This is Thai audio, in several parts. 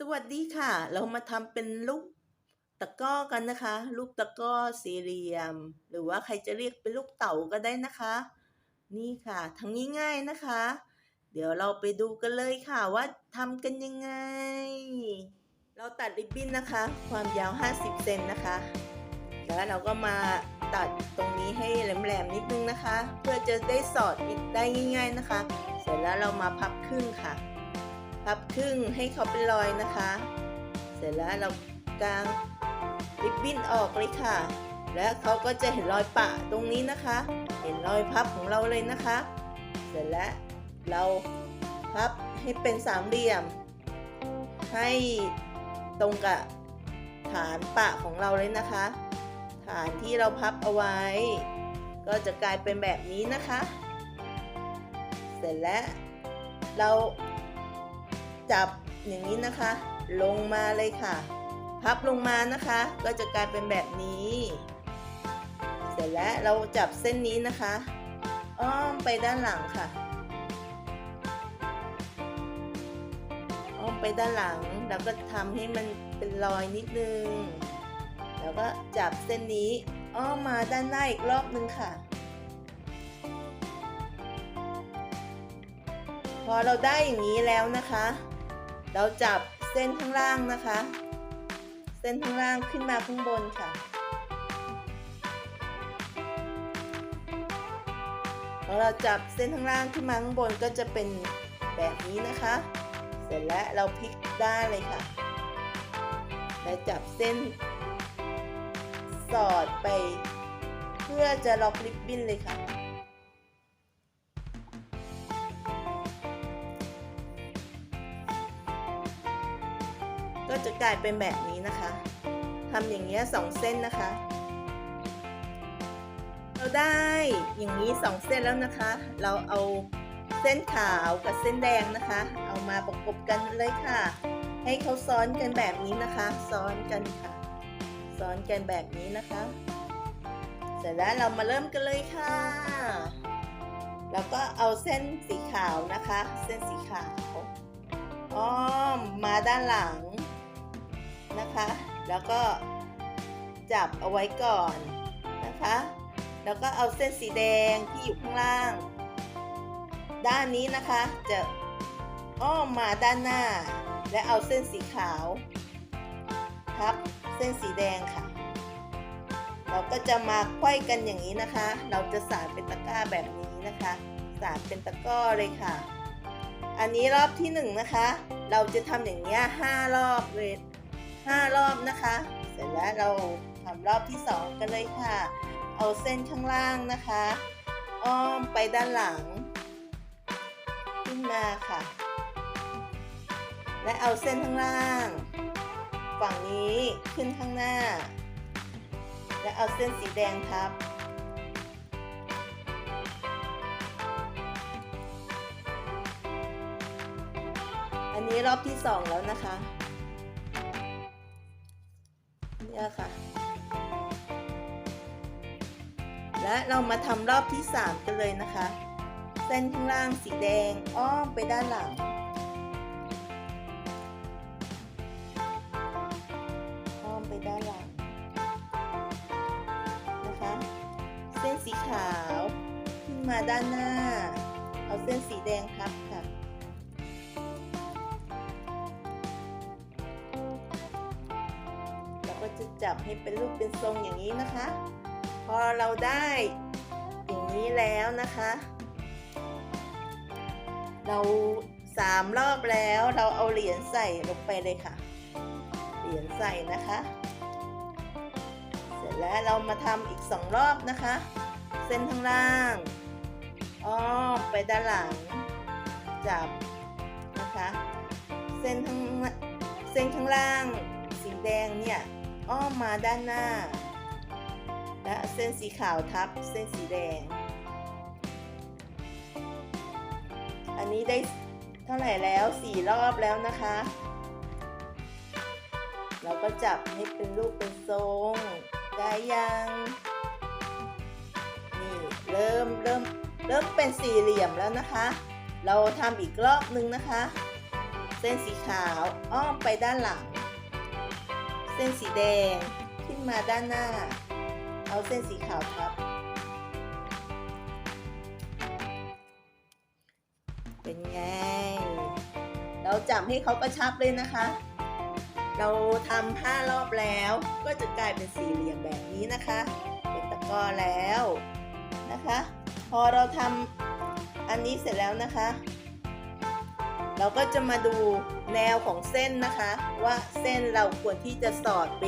สวัสดีค่ะ เรามาทำเป็นลูกตะก้อกันนะคะ ลูกตะก้อสี่เหลี่ยม หรือว่าใครจะเรียกเป็นลูกเต๋าก็ได้นะคะ นี่ค่ะทั้งง่ายๆนะคะ เดี๋ยวเราไปดูกันเลยค่ะว่าทำกันยังไง เราตัดริบบิ้นนะคะ ความยาว 50 เซนนะคะ แล้วเราก็มาตัดตรงนี้ให้แหลมๆนิดนึงนะคะ เพื่อจะได้สอดอีกได้ง่าย ๆนะคะ เสร็จแล้วเรามาพับครึ่งค่ะ พับครึ่งให้เขาเป็นรอยนะคะ เสร็จแล้วเรากางริบบิ้นออกเลยค่ะ แล้วเขาก็จะเห็นรอยปะตรงนี้นะคะ เห็นรอยพับของเราเลยนะคะ เสร็จแล้วเราพับให้เป็นสามเหลี่ยม ให้ตรงกับฐานปะของเราเลยนะคะ ฐานที่เราพับเอาไว้ ก็จะกลายเป็นแบบนี้นะคะ เสร็จแล้วเรา จับอย่างนี้นะคะ ลงมาเลยค่ะ พับลงมานะคะ ก็จะกลายเป็นแบบนี้ เสร็จแล้วเราจับเส้นนี้นะคะ อ้อมไปด้านหลังค่ะ อ้อมไปด้านหลังแล้วก็ทำให้มันเป็นรอยนิดนึง แล้วก็จับเส้นนี้ อ้อมมาด้านหน้าอีกรอบนึงค่ะพอเราได้อย่างนี้แล้วนะคะ เราจับเส้นข้างล่างนะคะ เส้นข้างล่างขึ้นมาข้างบนค่ะพอเราจับเส้นข้างล่างขึ้นมาข้างบนก็จะเป็นแบบนี้นะคะ เสร็จแล้วเราพลิกด้านเลยค่ะ และจับเส้น สอดไป เพื่อจะล็อกริบบิ้นเลยค่ะ จะกลายเป็นแบบนี้นะคะทำอย่างเงี้ยสองเส้นนะคะ เราได้อย่างนี้สองเส้นแล้วนะคะ เราเอาเส้นขาวกับเส้นแดงนะคะ เอามาประกบกันเลยค่ะ ให้เขาซ้อนกันแบบนี้นะคะ ซ้อนกันค่ะ ซ้อนกันแบบนี้นะคะ เสร็จแล้วเรามาเริ่มกันเลยค่ะ แล้วก็เอาเส้นสีขาวนะคะ เส้นสีขาวอ้อมมาด้านหลัง นะคะ แล้วก็จับเอาไว้ก่อนนะคะ แล้วก็เอาเส้นสีแดงที่อยู่ข้างล่าง ด้านนี้นะคะจะอ้อมมาด้านหน้า และเอาเส้นสีขาวทับเส้นสีแดงค่ะ เราก็จะมาไขว้กันอย่างนี้นะคะ เราจะสานเป็นตะกร้าแบบนี้นะคะ สานเป็นตะกร้อเลยค่ะ อันนี้รอบที่หนึ่งนะคะ เราจะทำอย่างนี้ห้ารอบเลย ห้ารอบนะคะ เสร็จแล้วเราทำรอบที่สองกันเลยค่ะ เอาเส้นข้างล่างนะคะ อ้อมไปด้านหลัง ขึ้นมาค่ะ และเอาเส้นข้างล่าง ฝั่งนี้ขึ้นข้างหน้า และเอาเส้นสีแดงทับอันนี้รอบที่สองแล้วนะคะ นี่ค่ะ และเรามาทำรอบที่สามกันเลยนะคะ เส้นข้างล่างสีแดงอ้อมไปด้านหลังอ้อมไปด้านหลังนะคะ เส้นสีขาวขึ้นมาด้านหน้า เอาเส้นสีแดงทับ ให้เป็นรูปเป็นทรงอย่างนี้นะคะ พอเราได้อย่างนี้แล้วนะคะ เราสามรอบแล้วเราเอาเหรียญใส่ลงไปเลยค่ะ เหรียญใส่นะคะ เสร็จแล้วเรามาทำอีกสองรอบนะคะ เส้นข้างล่างอ้อมไปด้านหลัง จับนะคะ เส้นข้างเส้นข้างล่างสีแดงเนี่ย อ้อมมาด้านหน้า และเส้นสีขาวทับเส้นสีแดง อันนี้ได้เท่าไหร่แล้วสี่รอบแล้วนะคะ เราก็จับให้เป็นรูปเป็นทรงได้ยังนี่เริ่มเริ่มเริ่มเป็นสี่เหลี่ยมแล้วนะคะ เราทำอีกรอบนึงนะคะ เส้นสีขาวอ้อมไปด้านหลัง เส้นสีแดงขึ้นมาด้านหน้า เอาเส้นสีขาวทับ เป็นไง เราจับให้เขากระชับเลยนะคะ เราทำห้ารอบแล้วก็จะกลายเป็นสี่เหลี่ยมแบบนี้นะคะ เป็นตะกร้อแล้วนะคะ พอเราทำอันนี้เสร็จแล้วนะคะ เราก็จะมาดูแนวของเส้นนะคะ ว่าเส้นเราควรที่จะสอดไป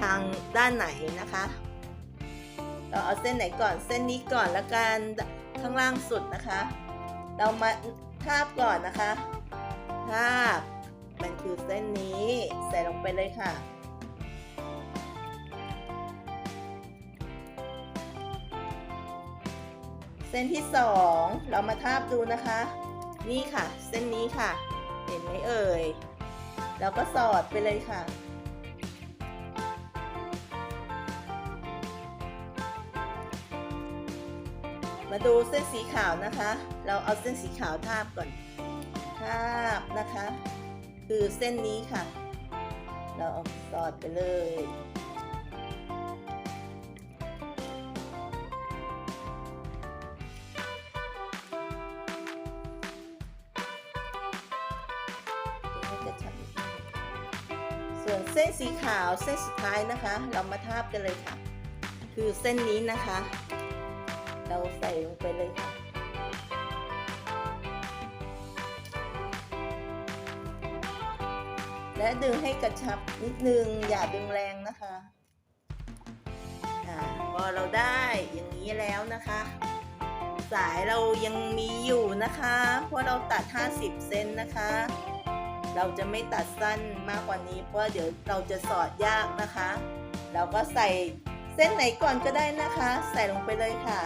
ทางด้านไหนนะคะ เราเอาเส้นไหนก่อนเส้นนี้ก่อนแล้วกันข้างล่างสุดนะคะ เรามาทาบก่อนนะคะทาบมันคือเส้นนี้ใส่ลงไปเลยค่ะเส้นที่สองเรามาทาบดูนะคะ นี่ค่ะ เส้นนี้ค่ะ เห็นไหมเอ่ย แล้วก็สอดไปเลยค่ะ มาดูเส้นสีขาวนะคะ เราเอาเส้นสีขาวทาบก่อน ทาบนะคะ คือเส้นนี้ค่ะ เราเอาสอดไปเลย เส้นสีขาวเส้นสุดท้ายนะคะ เรามาทาบกันเลยค่ะ คือเส้นนี้นะคะ เราใส่ลงไปเลยค่ะและดึงให้กระชับนิดนึง อย่าดึงแรงนะคะพอเราได้อย่างนี้แล้วนะคะ สายเรายังมีอยู่นะคะ เพราะเราตัด 50 เซนนะคะ เราจะไม่ตัดสั้นมากกว่านี้เพราะเดี๋ยวเราจะสอดยากนะคะ เราก็ใส่เส้นไหนก่อนก็ได้นะคะ ใส่ลงไปเลยค่ะ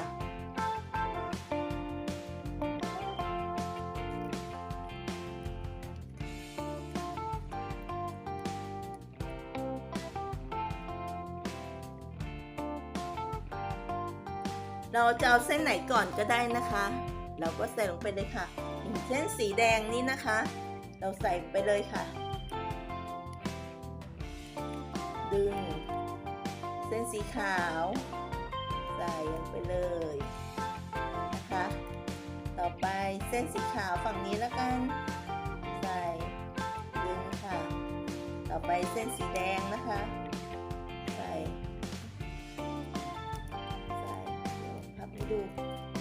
เราจะเอาเส้นไหนก่อนก็ได้นะคะ เราก็ใส่ลงไปเลยค่ะอย่างเช่นสีแดงนี้นะคะ เราใส่ไปเลยค่ะ ดึง เส้นสีขาว ใส่ลงไปเลยนะคะต่อไปเส้นสีขาวฝั่งนี้แล้วกัน ใส่ดึงค่ะ ต่อไปเส้นสีแดงนะคะ ใส่ใส่เดี๋ยวพับให้ดู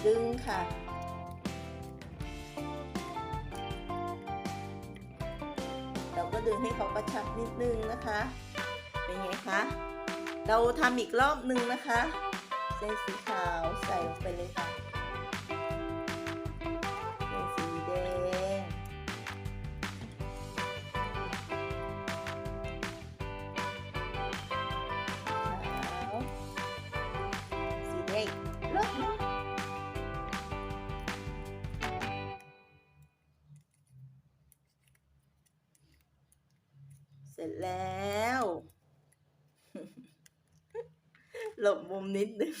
ดึงค่ะ ก็ดึงให้เขากระชับนิดนึงนะคะ เป็นไงคะ เราทำอีกรอบนึงนะคะ เส้นสีขาวใส่ลงไปเลยค่ะเส้นสีแดง ขาว สีแดงรอบนึง เสร็จแล้ว หลบมุมนิดนึง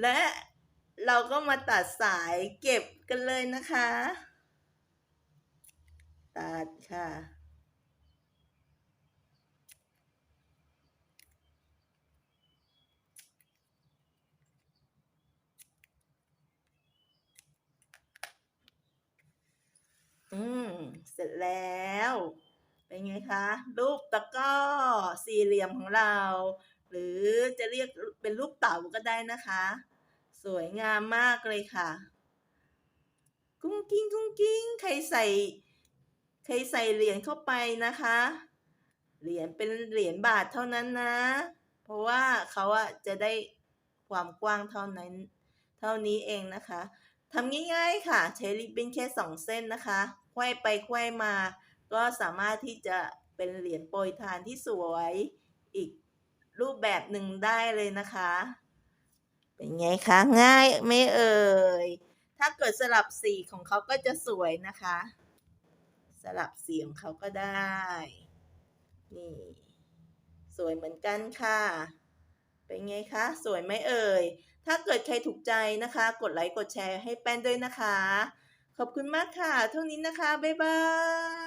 และเราก็มาตัดสายเก็บกันเลยนะคะ ตัดค่ะอืม เสร็จแล้ว เป็นไงคะ รูปตะก้อสี่เหลี่ยมของเรา หรือจะเรียกเป็นรูปเต่าก็ได้นะคะ สวยงามมากเลยค่ะ กุ้งกิ้งกุ้งกิ้งใครใส่ใครใส่เหรียญเข้าไปนะคะ เหรียญเป็นเหรียญบาทเท่านั้นนะ เพราะว่าเขาอะจะได้ความกว้างเท่านั้น เท่านี้เองนะคะทำง่ายๆค่ะ ใช้ริบบิ้นแค่สองเส้นนะคะไขว้ไปไขว้มา ก็สามารถที่จะเป็นเหรียญโปรยทานที่สวยอีกรูปแบบหนึ่งได้เลยนะคะ เป็นไงคะง่ายไหม่เอ่ย ถ้าเกิดสลับสีของเขาก็จะสวยนะคะ สลับสีของเขาก็ได้ นี่ สวยเหมือนกันค่ะ เป็นไงคะ สวยไหมเอ่ย ถ้าเกิดใครถูกใจนะคะ กดไลค์กดแชร์ให้แป้นด้วยนะคะ ขอบคุณมากค่ะ เท่านี้นะคะ บ๊ายบาย